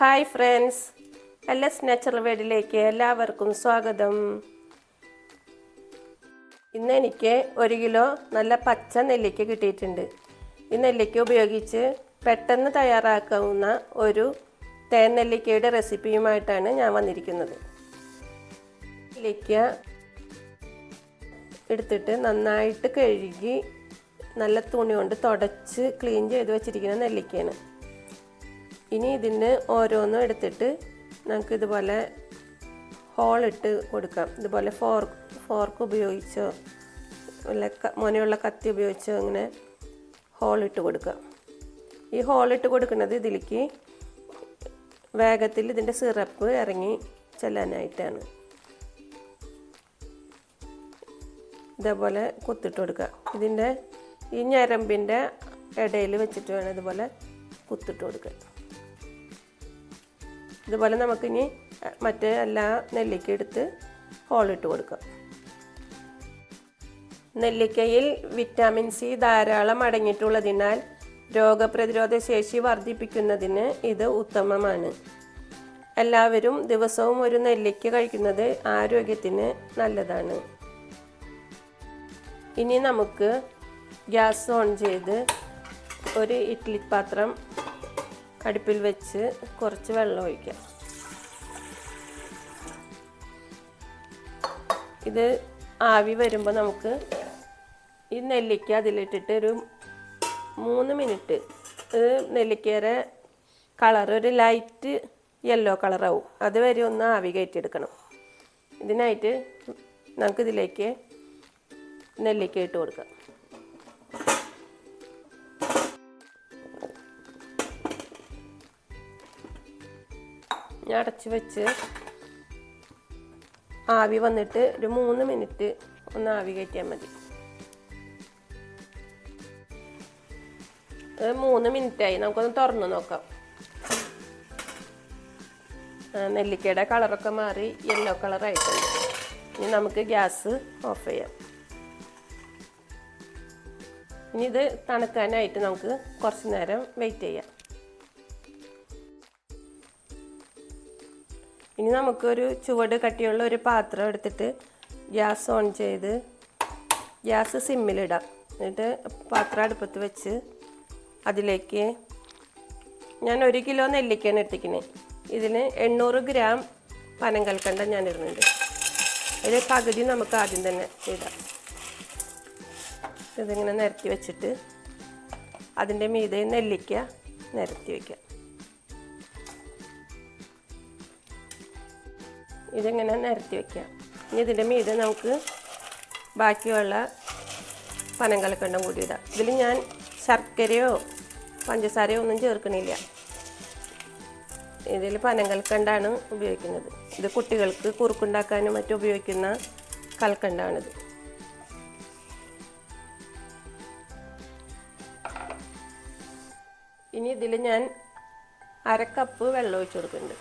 Hi friends. L S natural വേഡിലേക്ക് എല്ലാവർക്കും സ്വാഗതം. ഇന്ന് എനിക്ക് ഒരു കിലോ നല്ല പച്ച നെല്ലിക്ക കിട്ടിയിട്ടുണ്ട്. ഈ നെല്ലിക്ക ഉപയോഗിച്ച് പെട്ടെന്ന് തയ്യാറാക്കാവുന്ന ഒരു തേൻ നെല്ലിക്കയുടെ റെസിപ്പിയുമായിട്ടാണ് ഞാൻ വന്നിരിക്കുന്നത്. നെല്ലിക്ക എടുത്തിട്ട് നന്നായിട്ട് കഴുകി നല്ല തുണി കൊണ്ട് തുടച്ച് ക്ലീൻ ചെയ്ത് വെച്ചിരിക്കുന്ന നെല്ലിക്കയാണ്. ഇനി ഇതിന് ഓരോന്നും എടുത്തിട്ട് നമുക്ക് ഇതുപോലെ ഹോളിട്ട് കൊടുക്കാം. ഇതുപോലെ ഫോർക്ക് ഫോർക്ക് ഉപയോഗിച്ചോ അല്ല മുനയുള്ള കത്തി ഉപയോഗിച്ചോ അങ്ങനെ ഹോളിട്ട് കൊടുക്കുക ഈ ഹോളിട്ട് കൊടുക്കുന്നത് ഇതിലേക്ക് വേഗത്തിൽ ഇതിന്റെ സിറപ്പ് ഇറങ്ങി ചെല്ലാനായിട്ടാണ്. ഇതേപോലെ കുത്തിട്ട് കൊടുക്കുക. ഇതിന്റെ ഈ ഞരമ്പിന്റെ ഇടയിൽ വെച്ചിട്ട് വേണം ഇതുപോലെ കുത്തിട്ട് കൊടുക്കുക ഇതുപോലെ നമുക്കിനി മറ്റേ എല്ലാ നെല്ലിക്ക എടുത്ത് ഹോളിട്ട് കൊടുക്കാം നെല്ലിക്കയിൽ വിറ്റാമിൻ സി ധാരാളം അടങ്ങിയിട്ടുള്ളതിനാൽ രോഗപ്രതിരോധ ശേഷി വർദ്ധിപ്പിക്കുന്നതിന് ഇത് ഉത്തമമാണ്. എല്ലാവരും ദിവസവും ഒരു നെല്ലിക്ക കഴിക്കുന്നത് ആരോഗ്യത്തിന് നല്ലതാണ്. ഇനി നമുക്ക് ഗ്യാസ് ഓൺ ചെയ്ത് ഒരു ഇഡ്ലി പാത്രം അടുപ്പിൽ വെച്ച് കുറച്ച് വെള്ളം ഒഴിക്കാം ഇത് ആവി വരുമ്പോൾ നമുക്ക് ഈ നെല്ലിക്ക അതിലിട്ടിട്ട് ഒരു മൂന്ന് മിനിറ്റ് നെല്ലിക്കയുടെ കളർ ഒരു ലൈറ്റ് യെല്ലോ കളറാവും. അതുവരെ ഒന്ന് ആവി കയറ്റിയെടുക്കണം. ഇതിനായിട്ട് നമുക്കിതിലേക്ക് നെല്ലിക്ക ഇട്ട് കൊടുക്കാം. ഞാൻ അടച്ച് വെച്ച് ആവി വന്നിട്ട് ഒരു മൂന്ന് മിനിറ്റ് ഒന്ന് ആവി കയറ്റിയാൽ മതി. മൂന്ന് മിനിറ്റ് മിനിറ്റായി. നമുക്കൊന്ന് തുറന്നു നോക്കാം. നെല്ലിക്കയുടെ കളറൊക്കെ മാറി യെല്ലോ കളറായിട്ടുണ്ട് ഇനി നമുക്ക് ഗ്യാസ് ഓഫ് ചെയ്യാം. ഇനി ഇത് തണുക്കാനായിട്ട് നമുക്ക് കുറച്ച് നേരം വെയിറ്റ് ചെയ്യാം. ഇനി നമുക്കൊരു ചുവട് കട്ടിയുള്ള ഒരു പാത്രം എടുത്തിട്ട് ഗ്യാസ് ഓൺ ചെയ്ത് ഗ്യാസ് സിമ്മിലിടാം. എന്നിട്ട് പാത്രം അടുപ്പത്ത് വെച്ച് അതിലേക്ക് ഞാൻ ഒരു കിലോ നെല്ലിക്കയാണ് എടുത്തിക്കണേ ഇതിന് എണ്ണൂറ് ഗ്രാം പനം കൽക്കണ്ട ഞാൻ ഇടുന്നുണ്ട് അതിൽ പകുതി നമുക്ക് ആദ്യം തന്നെ ഇടാം. ഇതിങ്ങനെ നിരത്തി വെച്ചിട്ട് അതിന്റെ മീതെ നെല്ലിക്ക നിരത്തി വയ്ക്കാം ഇതിങ്ങനെ നിരത്തി വയ്ക്കാം ഇനി ഇതിന്റെ മീതെ നമുക്ക് ബാക്കിയുള്ള പനം കലക്കണ്ടം കൂടി ഇടാം. ഇതിൽ ഞാൻ ശർക്കരയോ പഞ്ചസാരയോ ഒന്നും ചേർക്കണില്ല. ഇതിൽ പനം കൽക്കണ്ടാണ് ഉപയോഗിക്കുന്നത്. ഇത് കുട്ടികൾക്ക് കുറുക്കുണ്ടാക്കാനും മറ്റും ഉപയോഗിക്കുന്ന കൽക്കണ്ടാണിത്. ഇനി ഇതിൽ ഞാൻ അര കപ്പ് വെള്ളം ഒഴിച്ചു കൊടുക്കുന്നുണ്ട്.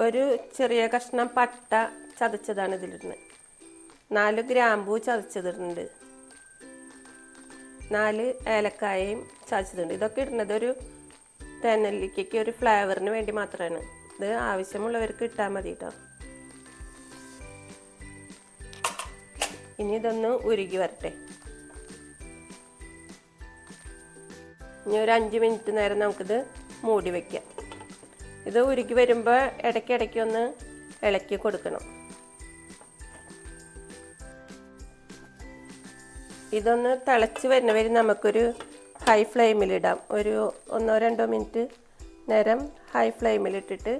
ഒരു ചെറിയ കഷ്ണം പട്ട ചതച്ചതാണ് ഇതിലിടുന്നത്. നാല് ഗ്രാമ്പൂ ചതച്ചതിടുന്നുണ്ട്. നാല് ഏലക്കായയും ചതച്ചതുണ്ട് ഇതൊക്കെ ഇടുന്നത് ഒരു തേനല്ലിക്കയ്ക്ക് ഒരു ഫ്ലേവറിന് വേണ്ടി മാത്രമാണ്. ഇത് ആവശ്യമുള്ളവർക്ക് ഇട്ടാൽ മതി കേട്ടോ ഇനി ഇതൊന്ന് ഉരുകി വരട്ടെ. ഇനി ഒരു അഞ്ച് മിനിറ്റ് നേരം നമുക്കിത് മൂടി വയ്ക്കാം ഇത് ഉരുക്കി വരുമ്പോൾ ഇടയ്ക്കിടയ്ക്ക് ഒന്ന് ഇളക്കി കൊടുക്കണം. ഇതൊന്ന് തിളച്ച് വരുന്ന വരെ നമുക്കൊരു ഹൈ ഫ്ലെയിമിലിടാം ഒരു ഒന്നോ രണ്ടോ മിനിറ്റ് നേരം ഹൈ ഫ്ലെയിമിലിട്ടിട്ട്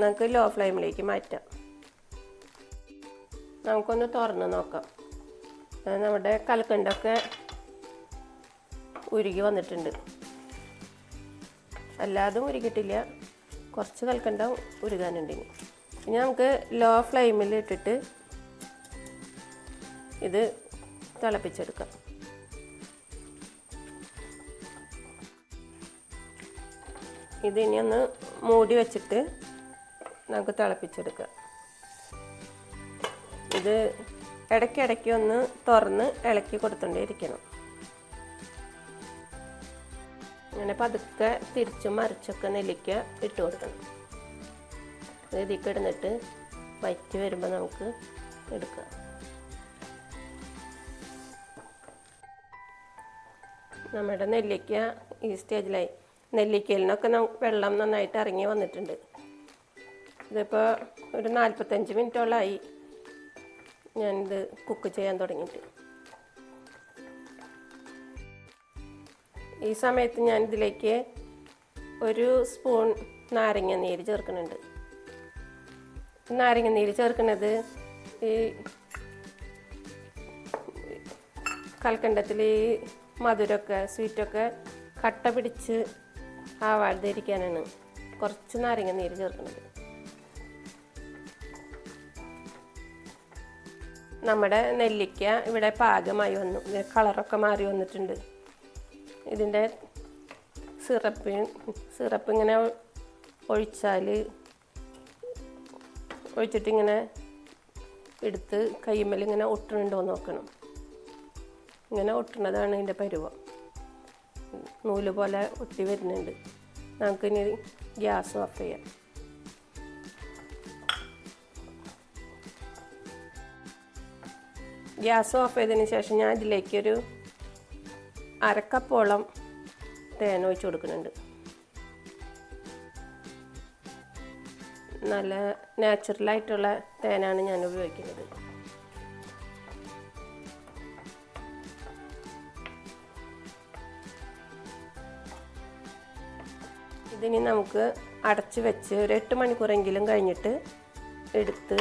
നമുക്ക് ലോ ഫ്ലെയിമിലേക്ക് മാറ്റാം. നമുക്കൊന്ന് തുറന്ന് നോക്കാം. നമ്മുടെ കൽക്കണ്ടൊക്കെ ഉരുകി വന്നിട്ടുണ്ട്. അല്ലാതും ഉരുകിട്ടില്ല കുറച്ച് കൽക്കണ്ട ഉരുകാനുണ്ട് ഇനി. ഇനി നമുക്ക് ലോ ഫ്ലെയിമിൽ ഇട്ടിട്ട് ഇത് തിളപ്പിച്ചെടുക്കാം. ഇത് ഇനി ഒന്ന് മൂടി വെച്ചിട്ട് നമുക്ക് തിളപ്പിച്ചെടുക്കാം. ഇത് ഇടയ്ക്കിടയ്ക്ക് ഒന്ന് തുറന്ന് ഇളക്കി കൊടുത്തോണ്ടേ ഇരിക്കണം. അങ്ങനെ പതുക്കെ തിരിച്ചും മറിച്ചൊക്കെ നെല്ലിക്ക ഇട്ട് കൊടുക്കണം. ഇതിലേക്ക് ഇടുന്നിട്ട് വറ്റി വരുമ്പോൾ നമുക്ക് എടുക്കാം. നമ്മുടെ നെല്ലിക്ക ഈ സ്റ്റേജിലായി. നെല്ലിക്കയിൽ നിന്നൊക്കെ വെള്ളം നന്നായിട്ട് ഇറങ്ങി വന്നിട്ടുണ്ട്. ഇതിപ്പോൾ ഒരു നാൽപ്പത്തഞ്ച് മിനിറ്റോളമായി ഞാനിത് കുക്ക് ചെയ്യാൻ തുടങ്ങിയിട്ട്. ഈ സമയത്ത് ഞാൻ ഇതിലേക്ക് ഒരു സ്പൂൺ നാരങ്ങ നീര് ചേർക്കുന്നുണ്ട്. നാരങ്ങ നീര് ചേർക്കുന്നത് ഈ കൽക്കണ്ടത്തിൽ ഈ മധുരമൊക്കെ സ്വീറ്റൊക്കെ കട്ട പിടിച്ച് ആവാതിരിക്കാനാണ് കുറച്ച് നാരങ്ങ നീര് ചേർക്കുന്നത്. നമ്മുടെ നെല്ലിക്ക ഇവിടെ പാകമായി വന്നു. കളറൊക്കെ മാറി വന്നിട്ടുണ്ട്. ഇതിന്റെ സിറപ്പ് സിറപ്പ് ഇങ്ങനെ ഒഴിച്ചാൽ ഒഴിച്ചിട്ടിങ്ങനെ എടുത്ത് കൈമേൽ ഇങ്ങനെ ഒട്ടുന്നുണ്ടോ എന്ന് നോക്കണം. ഇങ്ങനെ ഒട്ടുന്നതാണ് ഇതിന്റെ പരുവം. നൂൽ പോലെ ഒട്ടി വരുന്നുണ്ട്. നമുക്കിനി ഗ്യാസ് ഓഫ് ചെയ്യാം. ഗ്യാസ് ഓഫ് ചെയ്തതിന് ശേഷം ഞാൻ ഇതിലേക്കൊരു അരക്കപ്പോളം തേൻ ഒഴിച്ച് കൊടുക്കുന്നുണ്ട്. നല്ല നാച്ചുറലായിട്ടുള്ള തേനാണ് ഞാൻ ഉപയോഗിക്കുന്നത്. ഇതിനി നമുക്ക് അടച്ച് വെച്ച് ഒരു എട്ട് മണിക്കൂറെങ്കിലും കഴിഞ്ഞിട്ട് എടുത്ത്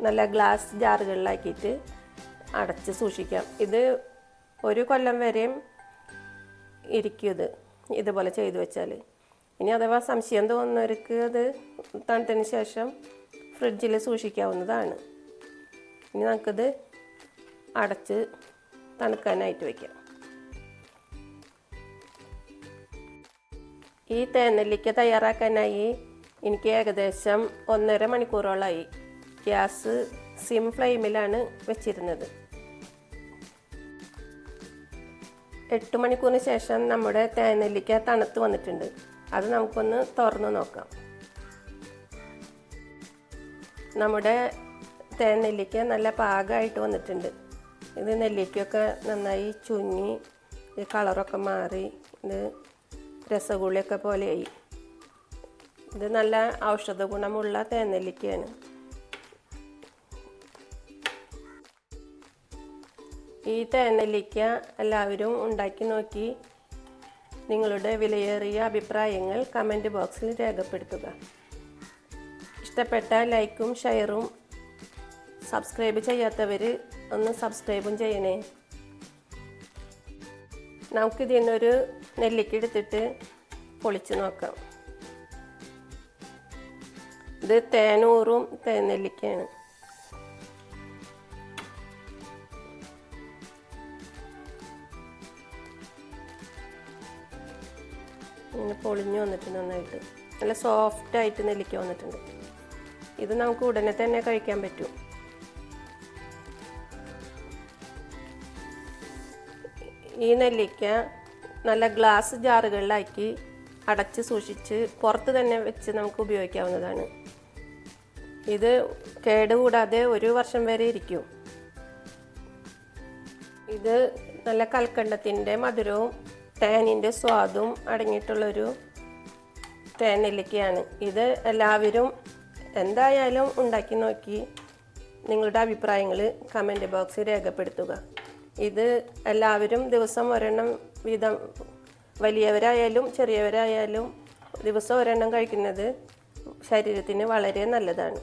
നല്ല ഗ്ലാസ് ജാറുകളിലാക്കിയിട്ട് അടച്ച് സൂക്ഷിക്കാം. ഇത് ഒരു കൊല്ലം വരെയും ഇരിക്കും ഇത്. ഇതുപോലെ ചെയ്തു വെച്ചാൽ ഇനി അഥവാ സംശയം തോന്നുന്നവർക്ക് അത് തണുത്തതിന് ശേഷം ഫ്രിഡ്ജിൽ സൂക്ഷിക്കാവുന്നതാണ്. ഇനി നമുക്കിത് അടച്ച് തണുക്കാനായിട്ട് വയ്ക്കാം ഈ തേനെല്ലിക്ക തയ്യാറാക്കാനായി എനിക്ക് ഏകദേശം ഒന്നര മണിക്കൂറോളമായി ഗ്യാസ് സിം ഫ്ലെയിമിലാണ് വെച്ചിരുന്നത്. എട്ട് മണിക്കൂറിന് ശേഷം നമ്മുടെ തേനെല്ലിക്ക തണുത്ത് വന്നിട്ടുണ്ട്. അത് നമുക്കൊന്ന് തുറന്ന് നോക്കാം. നമ്മുടെ തേനെല്ലിക്ക നല്ല പാകമായിട്ട് വന്നിട്ടുണ്ട്. ഇത് നെല്ലിക്കയൊക്കെ നന്നായി ചുങ്ങി ഈ കളറൊക്കെ മാറി ഇത് രസഗുളിയൊക്കെ പോലെയായി. ഇത് നല്ല ഔഷധ ഗുണമുള്ള തേനെല്ലിക്കയാണ്. ഈ തേനെല്ലിക്ക എല്ലാവരും ഉണ്ടാക്കി നോക്കി. നിങ്ങളുടെ വിലയേറിയ അഭിപ്രായങ്ങൾ കമന്റ് ബോക്സിൽ രേഖപ്പെടുത്തുക. ഇഷ്ടപ്പെട്ട ലൈക്കും ഷെയറും സബ്സ്ക്രൈബ് ചെയ്യാത്തവർ ഒന്ന് സബ്സ്ക്രൈബും ചെയ്യണേ. നമുക്കിതിൽ നിന്നൊരു നെല്ലിക്ക എടുത്തിട്ട് പൊളിച്ച് നോക്കാം. ഇത് തേനൂറും തേനെല്ലിക്കയാണ്. ഇങ്ങനെ പൊളിഞ്ഞു വന്നിട്ടുണ്ട് നന്നായിട്ട്. നല്ല സോഫ്റ്റ് ആയിട്ട് നെല്ലിക്ക വന്നിട്ടുണ്ട്. ഇത് നമുക്ക് ഉടനെ തന്നെ കഴിക്കാൻ പറ്റും. ഈ നെല്ലിക്ക നല്ല ഗ്ലാസ് ജാറുകളിലാക്കി അടച്ച് സൂക്ഷിച്ച് പുറത്ത് തന്നെ വെച്ച് നമുക്ക് ഉപയോഗിക്കാവുന്നതാണ്. ഇത് കേടുകൂടാതെ ഒരു വർഷം വരെ ഇരിക്കും. ഇത് നല്ല കൽക്കണ്ടത്തിന്റെ മധുരവും തേനിന്റെ സ്വാദും അടങ്ങിയിട്ടുള്ളൊരു തേൻ നെല്ലിക്കയാണ് ഇത് എല്ലാവരും എന്തായാലും ഉണ്ടാക്കി നോക്കി നിങ്ങളുടെ അഭിപ്രായങ്ങൾ കമന്റ് ബോക്സിൽ രേഖപ്പെടുത്തുക. ഇത് എല്ലാവരും ദിവസം ഒരെണ്ണം വീതം വലിയവരായാലും ചെറിയവരായാലും ദിവസം ഒരെണ്ണം കഴിക്കുന്നത് ശരീരത്തിന് വളരെ നല്ലതാണ്.